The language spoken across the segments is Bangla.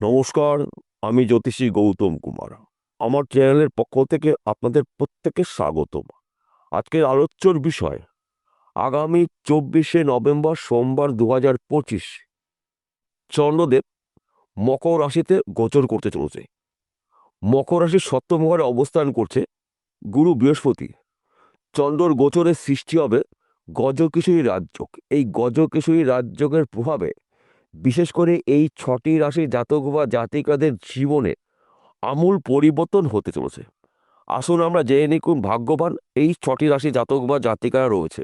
নমস্কার, আমি জ্যোতিষী গৌতম কুমার। আমার চ্যানেলের পক্ষ থেকে আপনাদের প্রত্যেকে স্বাগতম। আজকের আলোচ্যর বিষয়, আগামী চব্বিশে নভেম্বর সোমবার দু হাজার পঁচিশ, চন্দ্রদেব মকর রাশিতে গোচর করতে চলেছে। মকর রাশির সপ্তম ঘরে অবস্থান করছে গুরু বৃহস্পতি। চন্দ্রর গোচরের সৃষ্টি হবে গজকিশোরী রাজযোগ। এই গজকিশোরী রাজযোগের প্রভাবে বিশেষ করে এই ছটি রাশি জাতক বা জাতিকাদের জীবনে আমূল পরিবর্তন হতে চলেছে। আসুন আমরা জেনে নিই কোন ভাগ্যবান এই ছটি রাশি জাতক বা জাতিকারা রয়েছে।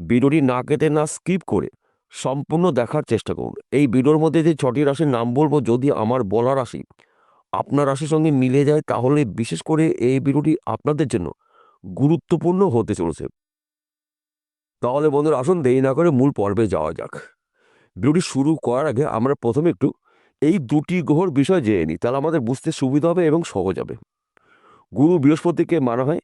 ভিডিওটি না কেটে না স্কিপ করে সম্পূর্ণ দেখার চেষ্টা করুন। এই ভিডিওর মধ্যে যে ছটি রাশির নাম বলব, যদি আমার বলা রাশি আপনার রাশির সঙ্গে মিলে যায়, তাহলে বিশেষ করে এই ভিডিওটি আপনাদের জন্য গুরুত্বপূর্ণ হতে চলেছে। তাহলে বন্ধুরা, আসুন দেরি না করে মূল পর্বে যাওয়া যাক। ভিডিওটি শুরু করার আগে আমরা প্রথমে একটু এই দুটি গ্রহর বিষয় জেনে নিই। তাহলে আমাদের বুঝতে সুবিধা হবে এবং সহজ হবে। গুরু বৃহস্পতিকে মানা হয়।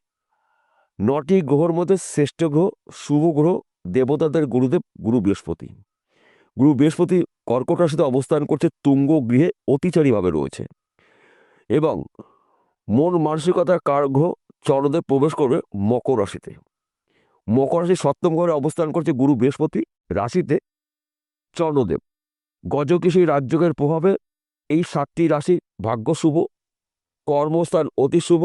নটি গ্রহর মধ্যে শ্রেষ্ঠ গ্রহ, শুভ গ্রহ, দেবতাদের গুরুদেব গুরু বৃহস্পতি। গুরু বৃহস্পতি কর্কট রাশিতে অবস্থান করছে, তুঙ্গ গৃহে অতিচারীভাবে রয়েছে। এবং মন মানসিকতার কারগ্রহ চরদেব প্রবেশ করবে মকর রাশিতে। মকর রাশির সপ্তম ঘরে অবস্থান করছে গুরু বৃহস্পতি রাশিতে। চন্দ্রদেব গজকিশোরী রাজযোগের প্রভাবে? এই সাতটি রাশি ভাগ্য শুভ, কর্মস্থান অতি শুভ,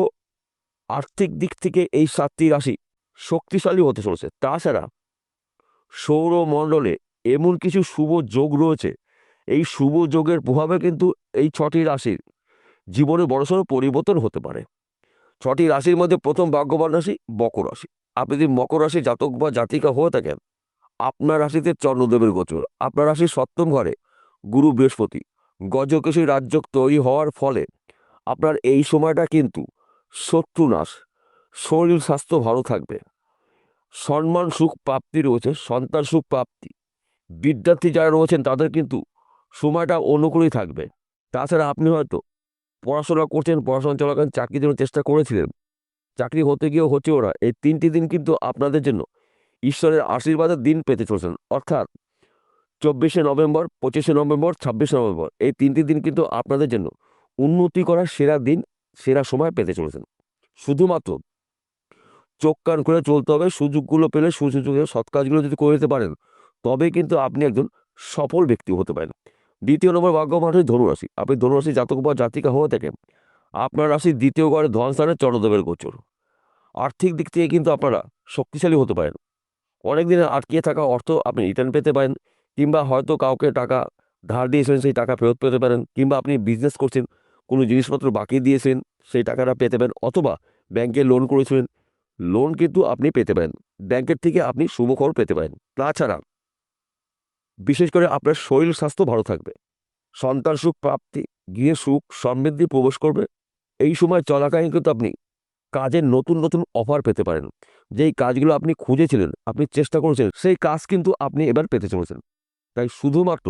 আর্থিক দিক থেকে এই সাতটি রাশি শক্তিশালী হতে চলেছে। তাছাড়া সৌরমণ্ডলে এমন কিছু শুভ যোগ রয়েছে। এই শুভ যোগের প্রভাবে কিন্তু এই ছটি রাশির জীবনে বড়সড় পরিবর্তন হতে পারে। ছটি রাশির মধ্যে প্রথম ভাগ্যবান রাশি মকর রাশি। আপনি যদি মকর রাশি জাতক বা জাতিকা হয়ে থাকেন আপনার রাশিতে চন্দ্রদেবের গোচর। আপনার রাশির সপ্তম ঘরে, গুরু বৃহস্পতি। গজকেশী রাজ্য তৈরি হওয়ার ফলে আপনার এই সময়টা কিন্তু শত্রুনাশ শরীর স্বাস্থ্য ভালো থাকবে। সম্মান, সুখ, প্রাপ্তি রয়েছে, সন্তান, সুখ, প্রাপ্তি। বিদ্যার্থী যারা রয়েছেন, তাদের কিন্তু সময়টা অনুকূলই থাকবে। তাছাড়া আপনি হয়তো পড়াশোনা করছেন, পড়াশোনা চলাকালীন চাকরির জন্য চেষ্টা করেছিলেন। চাকরি হতে গিয়েও হচ্ছেও না এই তিনটি দিন কিন্তু আপনাদের জন্য ঈশ্বরের আশীর্বাদের দিন পেতে চলছেন। অর্থাৎ চব্বিশে নভেম্বর, পঁচিশে নভেম্বর, ছাব্বিশে নভেম্বর, এই তিনটি দিন কিন্তু আপনাদের জন্য উন্নতি করার সেরা দিন, সেরা সময় পেতে চলেছেন। শুধুমাত্র চোখ কান করে চলতে হবে, সুযোগগুলো পেলে সুযোগে সৎ কাজগুলো যদি করে দিতে পারেন, তবে কিন্তু আপনি একজন সফল ব্যক্তি হতে পারেন। দ্বিতীয় নম্বর ভাগ্যবান হচ্ছে ধনুরাশি। আপনি ধনুরাশি জাতক বা জাতিকা হয়ে থাকেন। আপনার রাশি দ্বিতীয় ঘরে ধন স্থানে চন্দ্রদেবের গোচর। আর্থিক দিক থেকে কিন্তু আপনারা শক্তিশালী হতে পারেন। অনেক দিনের আটকিয়ে থাকা অর্থ আপনি রিটার্ন পেতে পারেন কিংবা হয়তো কাউকে টাকা ধার দিয়েছেন, সেই টাকা ফেরত পেতে পারেন কিংবা আপনি বিজনেস করছেন, কোনো জিনিসপত্র বাকি দিয়েছেন, সেই টাকাটা পেতে পারেন অথবা ব্যাংকে লোন করেছিলেন। লোন কিন্তু আপনি পেতে পারেন। ব্যাংকের থেকে আপনি শুভখবর পেতে পারেন। তাছাড়া বিশেষ করে আপনার শরীর স্বাস্থ্য ভালো থাকবে। সন্তান সুখ, প্রাপ্তি, গৃহে সুখ, সমৃদ্ধি প্রবেশ করবে। এই সময় চলাকালীন কিন্তু আপনি কাজের নতুন নতুন অফার পেতে পারেন। যেই কাজগুলো আপনি খুঁজেছিলেন, আপনি চেষ্টা করেছিলেন সেই কাজ কিন্তু আপনি এবার পেতে চলেছেন। তাই শুধুমাত্র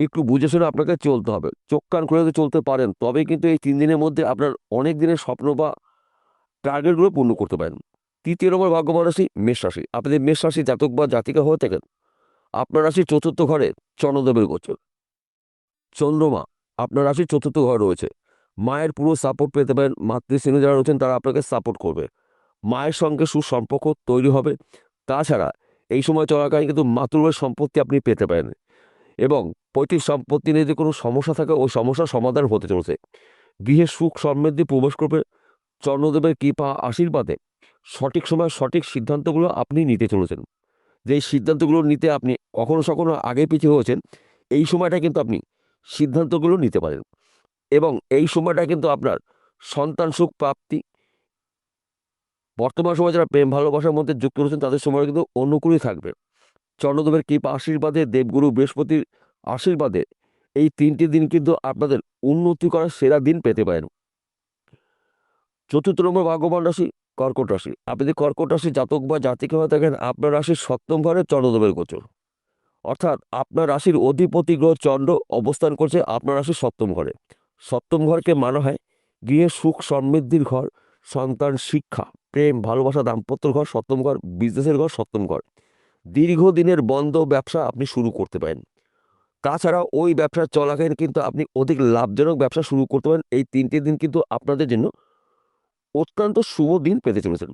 একটু বুঝে শুনে আপনাকে চলতে হবে। চোখ, কান করে চলতে পারেন তবে কিন্তু এই তিন দিনের মধ্যে আপনার অনেক দিনের স্বপ্ন বা টার্গেটগুলো পূর্ণ করতে পারেন। তৃতীয় নম্বর ভাগ্যবান রাশি, মেষ রাশি। আপনাদের মেষ রাশি জাতক বা জাতিকা হয়ে থাকেন, আপনার রাশি চতুর্থ ঘরে চন্দ্রদেবের গোচর। চন্দ্রমা, আপনার রাশির চতুর্থ ঘর রয়েছে। মায়ের পুরো সাপোর্ট পেতে পারেন, মাতৃশ্রেণী যারা রয়েছেন তারা আপনাকে সাপোর্ট করবে। মায়ের সঙ্গে সুসম্পর্ক তৈরি হবে। তাছাড়া এই সময় চলাকালীন কিন্তু মাতৃভাবের সম্পত্তি আপনি পেতে পারেন এবং পৈতৃক সম্পত্তি নিয়ে যদি কোনো সমস্যা থাকে, ওই সমস্যার সমাধান হতে চলেছে। গৃহে সুখ সমৃদ্ধি প্রবেশ করবে। চন্দ্রদেবের কৃপা আশীর্বাদে সঠিক সময় সঠিক সিদ্ধান্তগুলো আপনি নিতে চলেছেন। যেই সিদ্ধান্তগুলো নিতে আপনি কখনো সখনো আগে পিছিয়ে হয়েছেন, এই সময়টা কিন্তু আপনি সিদ্ধান্তগুলো নিতে পারেন। এবং এই সময়টা কিন্তু আপনার সন্তান সুখ প্রাপ্তি। বর্তমান সময় যারা প্রেম ভালোবাসার মধ্যে যুক্ত রয়েছেন, তাদের সময় কিন্তু অনুকূলই থাকবে। চন্দ্রদেবের কৃপা আশীর্বাদে, দেবগুরু বৃহস্পতির আশীর্বাদে এই তিনটি দিন কিন্তু আপনাদের উন্নতি করার সেরা দিন পেতে পারেন। চতুর্থ নম্বর ভাগ্যবান রাশি, কর্কট রাশি। আপনি যদি কর্কট রাশি জাতক বা জাতিকা হয়ে থাকেন, আপনার রাশির সপ্তম ঘরে চন্দ্রদেবের গোচর। অর্থাৎ আপনার রাশির অধিপতি গ্রহ চন্দ্র অবস্থান করছে আপনার রাশির সপ্তম ঘরে। সপ্তম ঘরকে মানা হয়। গৃহে সুখ, সমৃদ্ধির ঘর, সন্তান, শিক্ষা, প্রেম, ভালোবাসা, দাম্পত্য ঘর, সপ্তম ঘর বিজনেসের ঘর, সপ্তম ঘর। দীর্ঘদিনের বন্ধ ব্যবসা আপনি শুরু করতে পারেন। তাছাড়া ওই ব্যবসা চলাকালীন কিন্তু আপনি অধিক লাভজনক ব্যবসা শুরু করতে পারেন। এই তিনটে দিন কিন্তু আপনাদের জন্য অত্যন্ত শুভ দিন পেতে চলেছেন।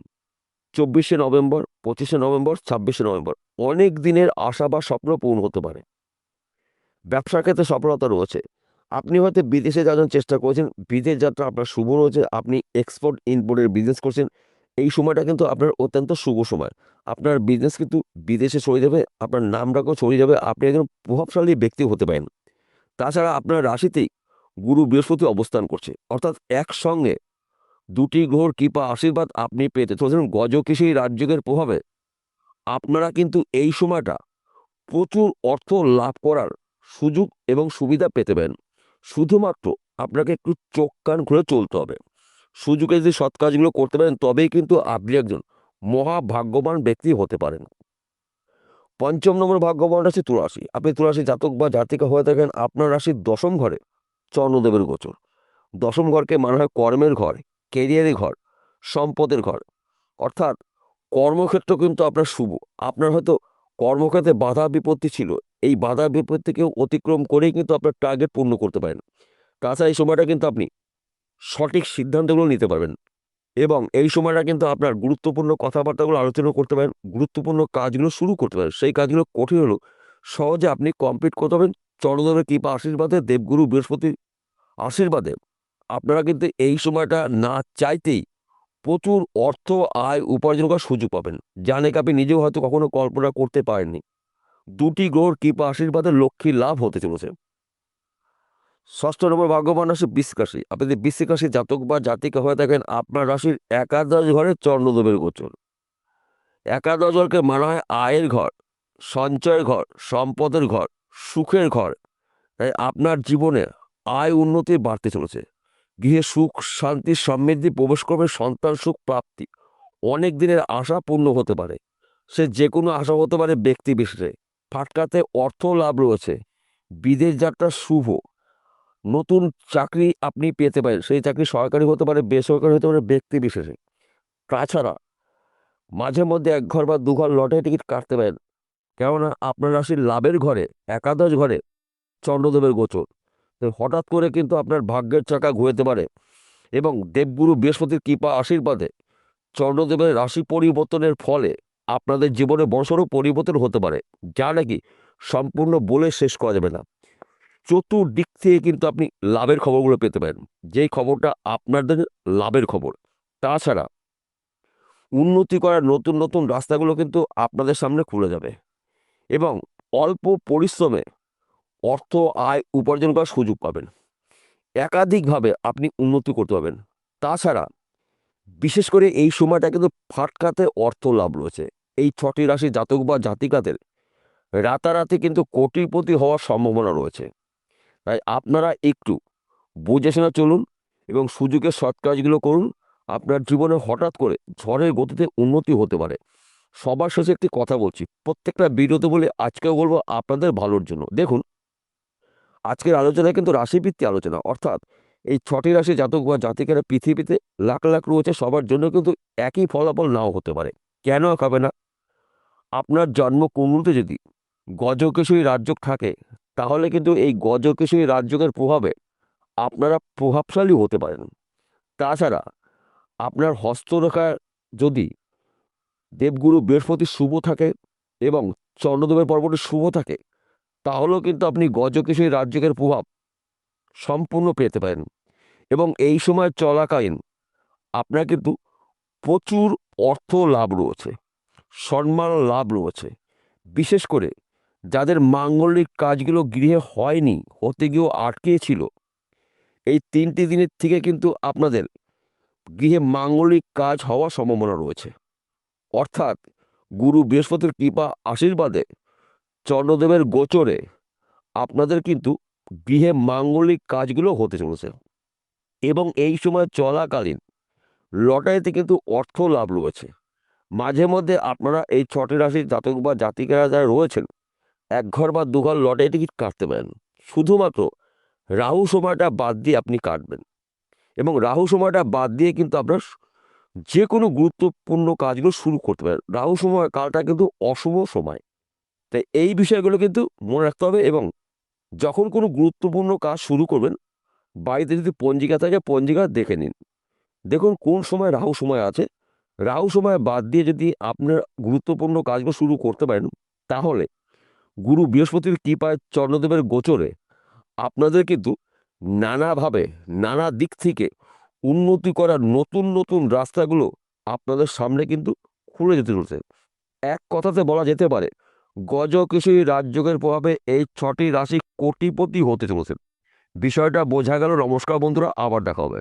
চব্বিশে নভেম্বর, পঁচিশে নভেম্বর, ছাব্বিশে নভেম্বর, অনেক দিনের আশা বা স্বপ্ন পূর্ণ হতে পারে। ব্যবসার ক্ষেত্রে সফলতা রয়েছে। আপনি হয়তো বিদেশে যাওয়ার চেষ্টা করেছেন, বিদেশ যাত্রা আপনার শুভ রয়েছে, আপনি এক্সপোর্ট ইম্পোর্টের বিজনেস করছেন, এই সময়টা কিন্তু আপনার অত্যন্ত শুভ সময়। আপনার বিজনেস কিন্তু বিদেশে ছড়িয়ে যাবে, আপনার নাম ডাকও ছড়িয়ে যাবে, আপনি একজন প্রভাবশালী ব্যক্তি হতে পারেন। তাছাড়া আপনার রাশিতেই গুরু বৃহস্পতি অবস্থান করছে, অর্থাৎ একসঙ্গে দুটি গ্রহর কৃপা, আশীর্বাদ আপনি পেতে চলেছেন। গজকেশী রাজযোগের প্রভাবে আপনারা কিন্তু এই সময়টা প্রচুর অর্থ লাভ করার সুযোগ এবং সুবিধা পেতে পারেন। শুধুমাত্র আপনাকে একটু চোখ কান খুলে চলতে হবে। সুযোগে যদি সৎ কাজগুলো করতে পারেন, তবেই কিন্তু আপনি একজন মহাভাগ্যবান ব্যক্তি হতে পারেন। পঞ্চম নম্বর ভাগ্যবান রাশি তুলাশি আপনি তুলাশি জাতক বা জাতিকা হয়ে থাকেন, আপনার রাশির দশম ঘরে চন্দ্রদেবের গোচর। দশম ঘরকে মানা হয় কর্মের ঘর, কেরিয়ারের ঘর, সম্পদের ঘর। অর্থাৎ কর্মক্ষেত্র কিন্তু আপনার শুভ। আপনার হয়তো কর্মক্ষেত্রে বাধা বিপত্তি ছিল এই বাধা বিপত্তিকেও অতিক্রম করেই কিন্তু আপনার টার্গেট পূর্ণ করতে পারেন। তাছাড়া এই সময়টা কিন্তু আপনি সঠিক সিদ্ধান্তগুলো নিতে পারবেন এবং এই সময়টা কিন্তু আপনার গুরুত্বপূর্ণ কথাবার্তাগুলো আলোচনা করতে পারেন, গুরুত্বপূর্ণ কাজগুলো শুরু করতে পারেন। সেই কাজগুলো কঠিন হলেও সহজে আপনি কমপ্লিট করতে পারবেন। চন্দ্রদেবের কৃপা আশীর্বাদে, দেবগুরু বৃহস্পতির আশীর্বাদে আপনারা কিন্তু এই সময়টা না চাইতেই প্রচুর অর্থ, আয়, উপার্জন করার সুযোগ পাবেন। যা নাকি আপনি নিজেও হয়তো কখনো কল্পনা করতে পারেননি। দুটি গ্রহর কৃপা আশীর্বাদে লক্ষ্মী লাভ হতে চলেছে। ষষ্ঠ নম্বর ভাগ্যবান রাশি বৃশ্চিক আপনি যদি রাশি জাতক বা জাতিকা হয়ে থাকেন, আপনার রাশির একাদশ ঘরে চন্দ্রদেবের গোচর। একাদশ ঘরকে মানা হয় আয়ের ঘর, সঞ্চয়ের ঘর, সম্পদের ঘর, সুখের ঘর। তাই আপনার জীবনে আয় উন্নতি বাড়তে চলেছে। গৃহে সুখ, শান্তি, সমৃদ্ধি, প্রবেশ করবে, সন্তান সুখ, প্রাপ্তি। অনেক দিনের আশা পূর্ণ হতে পারে। সে যে কোনো আশা হতে পারে ব্যক্তি বিশেষে। ফাটকাতে অর্থ লাভ রয়েছে। বিদেশ যাত্রা শুভ। নতুন চাকরি আপনি পেতে পারেন। সেই চাকরি সরকারি হতে পারে, বেসরকারি হতে পারে, ব্যক্তি বিশেষে। তাছাড়া মাঝে মধ্যে এক ঘর বা দু ঘর লটারি টিকিট কাটতে পারেন। কেননা আপনার রাশির লাভের ঘরে, একাদশ ঘরে চন্দ্রদেবের গোচর। হঠাৎ করে কিন্তু আপনার ভাগ্যের চাকা ঘুরেতে পারে এবং দেবগুরু বৃহস্পতির কৃপা আশীর্বাদে চন্দ্রদেবের রাশি পরিবর্তনের ফলে আপনাদের জীবনে বড়সড় পরিবর্তন হতে পারে, যা নাকি সম্পূর্ণ বলে শেষ করা যাবে না। চতুর্দিক থেকে কিন্তু আপনি লাভের খবরগুলো পেতে পারেন, যেই খবরটা আপনাদের লাভের খবর। তাছাড়া উন্নতি করার নতুন নতুন রাস্তাগুলো কিন্তু আপনাদের সামনে খুলে যাবে এবং অল্প পরিশ্রমে অর্থ, আয় উপার্জন করার সুযোগ পাবেন। একাধিকভাবে আপনি উন্নতি করতে পারবেন। তাছাড়া বিশেষ করে এই সময়টা কিন্তু ফাটকাতে অর্থ লাভ রয়েছে। এই ছটি রাশি জাতক বা জাতিকাদের রাতারাতি কিন্তু কোটিপতি হওয়ার সম্ভাবনা রয়েছে। তাই আপনারা একটু বুঝে শোনা চলুন এবং সুযোগের সৎ কাজগুলো করুন। আপনার জীবনে হঠাৎ করে ঝড়ের গতিতে উন্নতি হতে পারে। সবার শেষে একটি কথা বলছি, প্রত্যেকটা বিরত বলে আজকেও বলব আপনাদের ভালোর জন্য। দেখুন, আজকের আলোচনায় কিন্তু রাশিভিত্তিক আলোচনা, অর্থাৎ এই ছটি রাশি জাতক বা জাতিকেরা পৃথিবীতে লাখ লাখ রয়েছে, সবার জন্য কিন্তু একই ফলাফল নাও হতে পারে। কেন হবে না? আপনার জন্ম কুণ্ডলিতে যদি গজকেশরী রাজ্যক থাকে, তাহলে কিন্তু এই গজকেশরী রাজ্যকের প্রভাবে আপনারা প্রভাবশালী হতে পারেন। তাছাড়া আপনার হস্তরেখা যদি দেবগুরু বৃহস্পতি শুভ থাকে এবং চন্দ্রদেবের পর্বতে শুভ থাকে, তাহলেও কিন্তু আপনি গজকেশরী রাজ্যকের প্রভাব সম্পূর্ণ পেতে পারেন। এবং এই সময় চলাকালীন আপনার কিন্তু প্রচুর অর্থ লাভ রয়েছে। সম্মান লাভ রয়েছে। বিশেষ করে যাদের মাঙ্গলিক কাজগুলো গৃহে হয়নি, হতে গিয়েও আটকে ছিল। এই তিনটি দিনের থেকে কিন্তু আপনাদের গৃহে মাঙ্গলিক কাজ হওয়ার সম্ভাবনা রয়েছে। অর্থাৎ গুরু বৃহস্পতির কৃপা আশীর্বাদে চন্দ্রদেবের গোচরে আপনাদের কিন্তু গৃহে মাঙ্গলিক কাজগুলো হতে চলেছে। এবং এই সময় চলাকালীন লটারিতে কিন্তু অর্থ লাভ রয়েছে। মাঝে মধ্যে আপনারা এই ছটি রাশির জাতক বা জাতিকারা যারা রয়েছেন, এক ঘর বা দু ঘর লটারি টিকিট কাটতে পারেন। শুধুমাত্র রাহু সময়টা বাদ দিয়ে আপনি কাটবেন এবং রাহু সময়টা বাদ দিয়ে কিন্তু আপনার যে কোনো গুরুত্বপূর্ণ কাজগুলো শুরু করতে পারেন। রাহু সময়, কালটা কিন্তু অশুভ সময়। তাই এই বিষয়গুলো কিন্তু মনে রাখতে হবে এবং যখন কোনো গুরুত্বপূর্ণ কাজ শুরু করবেন, বাড়িতে যদি পঞ্জিকা থাকে, পঞ্জিকা দেখে নিন। দেখুন কোন সময় রাহু সময় আছে রাহু সময় বাদ দিয়ে যদি আপনার গুরুত্বপূর্ণ কাজগুলো শুরু করতে পারেন, তাহলে গুরু বৃহস্পতির কৃপায় চন্দ্রদেবের গোচরে আপনাদের কিন্তু নানাভাবে, নানা দিক থেকে উন্নতি করার নতুন নতুন রাস্তাগুলো আপনাদের সামনে কিন্তু খুলে যেতে চলছে। এক কথাতে বলা যেতে পারে গজকেশরী রাজযোগের প্রভাবে এই ছটি রাশি কোটিপতি হতে চলেছে। বিষয়টা বোঝা গেল। নমস্কার বন্ধুরা, আবার দেখা হবে।